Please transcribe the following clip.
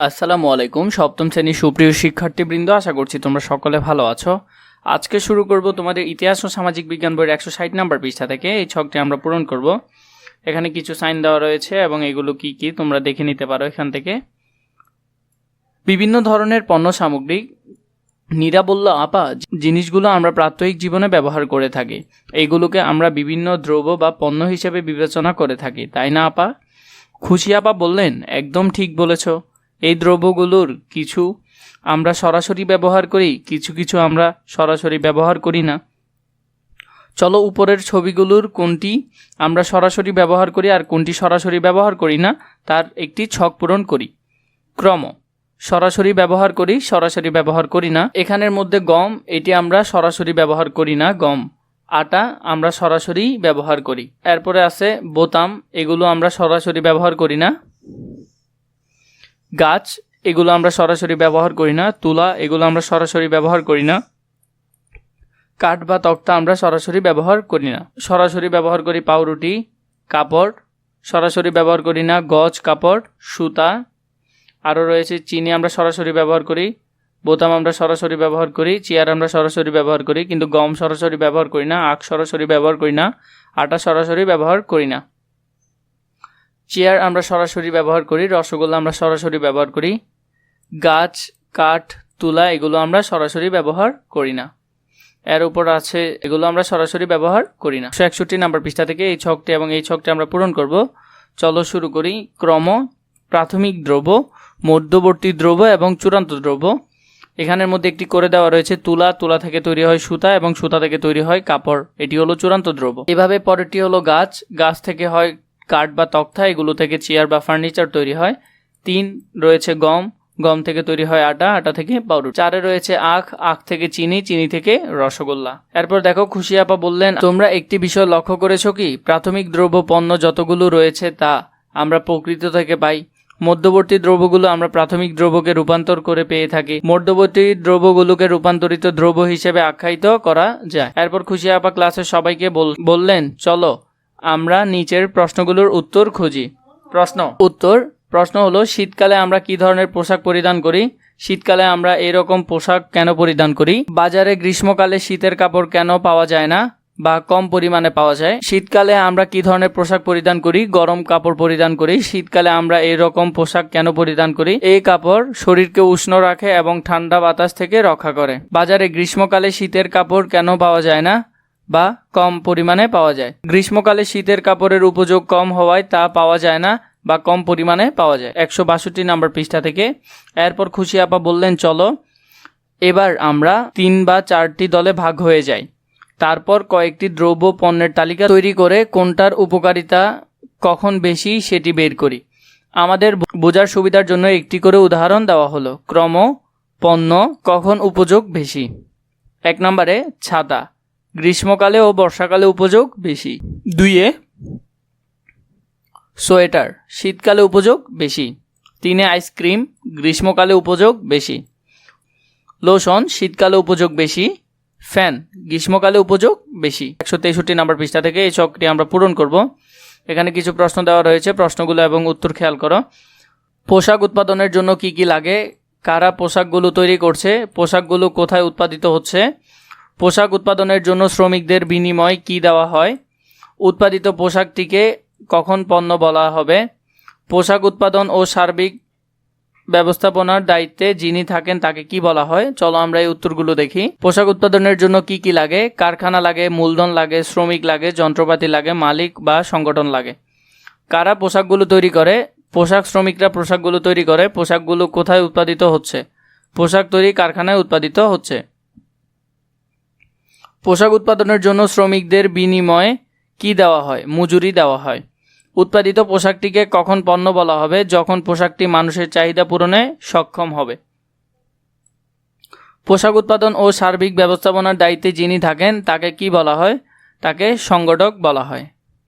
আসসালামু আলাইকুম, সপ্তম শ্রেণির সুপ্রিয় শিক্ষার্থীবৃন্দ, আশা করছি তোমরা সকলে ভালো আছো। আজকে শুরু করব তোমাদের ইতিহাস ও সামাজিক বিজ্ঞান বইয়ের একশো ষাট নাম্বার পৃষ্ঠা থেকে, এই ছকটি আমরা পূরণ করব। এখানে কিছু সাইন দেওয়া রয়েছে এবং এগুলো কি কি তোমরা দেখে নিতে পারো এখান থেকে। বিভিন্ন ধরনের পণ্য সামগ্রী নীরা বলল আপা, জিনিসগুলো আমরা প্রাত্যহিক জীবনে ব্যবহার করে থাকি। এইগুলোকে আমরা বিভিন্ন দ্রব্য বা পণ্য হিসেবে বিবেচনা করে থাকি, তাই না আপা? খুশি আপা বললেন, একদম ঠিক বলেছ। এই দ্রব্যগুলোর কিছু আমরা সরাসরি ব্যবহার করি, কিছু কিছু আমরা সরাসরি ব্যবহার করি না। চলো উপরের ছবিগুলোর কোনটি আমরা সরাসরি ব্যবহার করি আর কোনটি সরাসরি ব্যবহার করি না, তার একটি ছক পূরণ করি। ক্রম, সরাসরি ব্যবহার করি, সরাসরি ব্যবহার করি না। এখানের মধ্যে গম, এটি আমরা সরাসরি ব্যবহার করি না, গম। আটা আমরা সরাসরি ব্যবহার করি। এরপরে আছে বোতাম, এগুলো আমরা সরাসরি ব্যবহার করি না। গাছ এগুলো আমরা সরাসরি ব্যবহার করি না তুলা এগুলো আমরা সরাসরি ব্যবহার করি না কাঠ বা তক্তা আমরা সরাসরি ব্যবহার করি না সরাসরি ব্যবহার করি পাউরুটি কাপড় সরাসরি ব্যবহার করি না গজ কাপড় সুতা আরও রয়েছে চিনি আমরা সরাসরি ব্যবহার করি বোতাম আমরা সরাসরি ব্যবহার করি চেয়ার আমরা সরাসরি ব্যবহার করি কিন্তু গম সরাসরি ব্যবহার করি না আখ সরাসরি ব্যবহার করি না আটা সরাসরি ব্যবহার করি না চেয়ার আমরা সরাসরি ব্যবহার করি, রসগোল্লা আমরা সরাসরি ব্যবহার করি, গাছ, কাঠ, তুলা এগুলো আমরা সরাসরি ব্যবহার করি না। এর উপর আছে, এগুলো আমরা সরাসরি ব্যবহার করি না। একষট্টি নাম্বার পৃষ্ঠা থেকে এই ছকটি এবং এই ছকটি আমরা পূরণ করব। চলো শুরু করি, ক্রম, প্রাথমিক দ্রব্য, মধ্যবর্তী দ্রব্য এবং চূড়ান্ত দ্রব্য। এখানের মধ্যে একটি করে দেওয়া রয়েছে, তুলা তুলা থেকে তৈরি হয় সুতা এবং সুতা থেকে তৈরি হয় কাপড়। এটি হলো চূড়ান্ত দ্রব্য। এভাবে পরেরটি হলো গাছ গাছ থেকে হয় কাঠ বা তক্তা, এগুলো থেকে চেয়ার বা ফার্নিচার তৈরি হয়। তিন, রয়েছে গম। গম থেকে তৈরি হয় আটা আটা থেকে পাউরুটি। চারে রয়েছে আখ আখ থেকে চিনি চিনি থেকে রসগোল্লা। এরপর দেখো, খুশি আপা বললেন, তোমরা একটি বিষয় লক্ষ্য করেছ কি? প্রাথমিক দ্রব্য পণ্য যতগুলো রয়েছে তা আমরা প্রকৃতি থেকে পাই। মধ্যবর্তী দ্রব্যগুলো আমরা প্রাথমিক দ্রব্যকে রূপান্তর করে পেয়ে থাকি। মধ্যবর্তী দ্রব্যগুলোকে রূপান্তরিত দ্রব্য হিসেবে আখ্যায়িত করা যায়। এরপর খুশি আপা ক্লাসের সবাইকে বল- বললেন, চলো আমরা নিচের প্রশ্নগুলোর উত্তর খুঁজি। প্রশ্ন। উত্তর। প্রশ্ন হলো, শীতকালে আমরা কি ধরনের পোশাক পরিধান করি? শীতকালে আমরা এরকম পোশাক কেন পরিধান করি? বাজারে গ্রীষ্মকালে শীতের কাপড় কেন পাওয়া যায় না? বা কম পরিমাণে পাওয়া যায়? শীতকালে আমরা কি ধরনের পোশাক পরিধান করি? গরম কাপড় পরিধান করি। শীতকালে আমরা এরকম পোশাক কেন পরিধান করি? এই কাপড় শরীরকে উষ্ণ রাখে এবং ঠান্ডা বাতাস থেকে রক্ষা করে। বাজারে গ্রীষ্মকালে শীতের কাপড় কেন পাওয়া যায় না? বা কম পরিমাণে পাওয়া যায়। গ্রীষ্মকালে শীতের কাপড়ের উপযোগ কম হওয়ায় তা পাওয়া যায় না বা কম পরিমাণে পাওয়া যায়। একশো বাষট্টি নাম্বার পৃষ্ঠা থেকে। এরপর খুশি আপা বললেন, চলো, এবার আমরা তিন বা চারটি দলে ভাগ হয়ে যাই। তারপর কয়েকটি দ্রব্য পণ্যের তালিকা তৈরি করে কোনটার উপকারিতা কখন বেশি সেটি বের করি। আমাদের বোঝার সুবিধার জন্য একটি করে উদাহরণ দেওয়া হলো। ক্রম, পণ্য কখন উপযোগ বেশি? এক নম্বরে, ছাতা। গ্রীষ্মকালে ও বর্ষাকালে উপযোগ বেশি। দুইয়ে, সোয়েটার, শীতকালে উপযোগ বেশি। তিনে, আইসক্রিম, গ্রীষ্মকালে উপযোগ বেশি। লোশন, শীতকালে উপযোগ বেশি। ফ্যান, গ্রীষ্মকালে উপযোগ বেশি। একশো তেষট্টি নাম্বার পৃষ্ঠা থেকে এই চকটি আমরা পূরণ করব। এখানে কিছু প্রশ্ন দেওয়া রয়েছে, প্রশ্নগুলো এবং উত্তর খেয়াল করো। পোশাক উৎপাদনের জন্য কি কি লাগে? কারা পোশাকগুলো তৈরি করছে? পোশাকগুলো কোথায় উৎপাদিত হচ্ছে? পোশাক উৎপাদনের জন্য শ্রমিকদের বিনিময় কি দেওয়া হয়? উৎপাদিত পোশাকটিকে কখন পণ্য বলা হবে? পোশাক উৎপাদন ও সার্বিক ব্যবস্থাপনার দায়িত্বে যিনি থাকেন তাকে কি বলা হয়? চলো আমরা এই উত্তরগুলো দেখি। পোশাক উৎপাদনের জন্য কি কি লাগে? কারখানা লাগে, মূলধন লাগে, শ্রমিক লাগে, যন্ত্রপাতি লাগে, মালিক বা সংগঠন লাগে। কারা পোশাকগুলো তৈরি করে? পোশাক শ্রমিকরা পোশাকগুলো তৈরি করে। পোশাকগুলো কোথায় উৎপাদিত হচ্ছে? পোশাক তৈরি কারখানায় উৎপাদিত হচ্ছে। পোশাক উৎপাদনের জন্য শ্রমিকদের বিনিময়ে কি দেওয়া হয়? মজুরি দেওয়া হয়। উৎপাদিত পোশাকটিকে কখন পণ্য বলা হবে? যখন পোশাকটি মানুষের চাহিদা পূরণে সক্ষম হবে। পোশাক উৎপাদন ও সার্বিক ব্যবস্থাপনার দায়িত্বে যিনি থাকেন, তাকে কি বলা হয়? তাকে সংগঠক বলা হয়।